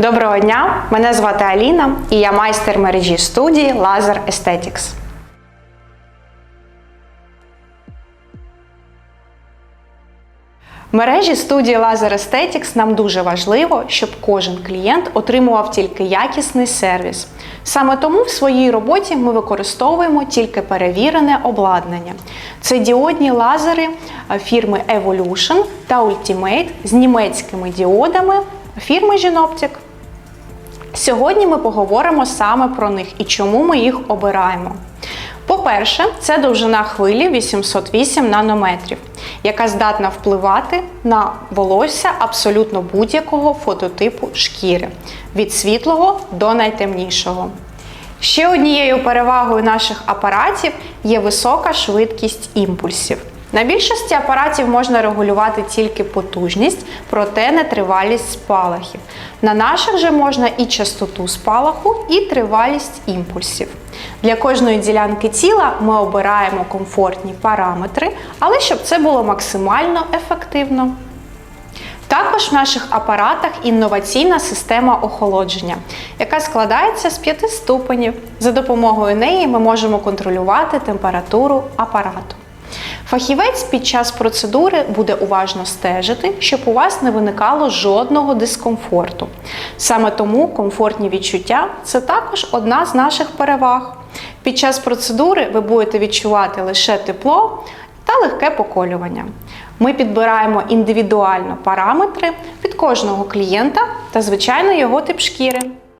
Доброго дня! Мене звати Аліна і я майстер мережі студії Laser Aesthetics. В мережі студії Laser Aesthetics нам дуже важливо, щоб кожен клієнт отримував тільки якісний сервіс. Саме тому в своїй роботі ми використовуємо тільки перевірене обладнання. Це діодні лазери е, фірми Evolution та Ultimate з німецькими діодами фірми Genoptic. Сьогодні ми поговоримо саме про них і чому ми їх обираємо. По-перше, це довжина хвилі 808 нанометрів, яка здатна впливати на волосся абсолютно будь-якого фототипу шкіри від світлого до найтемнішого. Ще однією перевагою наших апаратів є висока швидкість імпульсів. На більшості апаратів можна регулювати тільки потужність, проте не тривалість спалахів. На наших же можна і частоту спалаху, і тривалість імпульсів. Для кожної ділянки тіла ми обираємо комфортні параметри, але щоб це було максимально ефективно. Також в наших апаратах інноваційна система охолодження, яка складається з п'яти ступенів. За допомогою неї ми можемо контролювати температуру апарату. Фахівець під час процедури буде уважно стежити, щоб у вас не виникало жодного дискомфорту. Саме тому комфортні відчуття це також одна з наших переваг. Під час процедури ви будете відчувати лише тепло та легке поколювання. Ми підбираємо індивідуально параметри під кожного клієнта та, звичайно, його тип шкіри.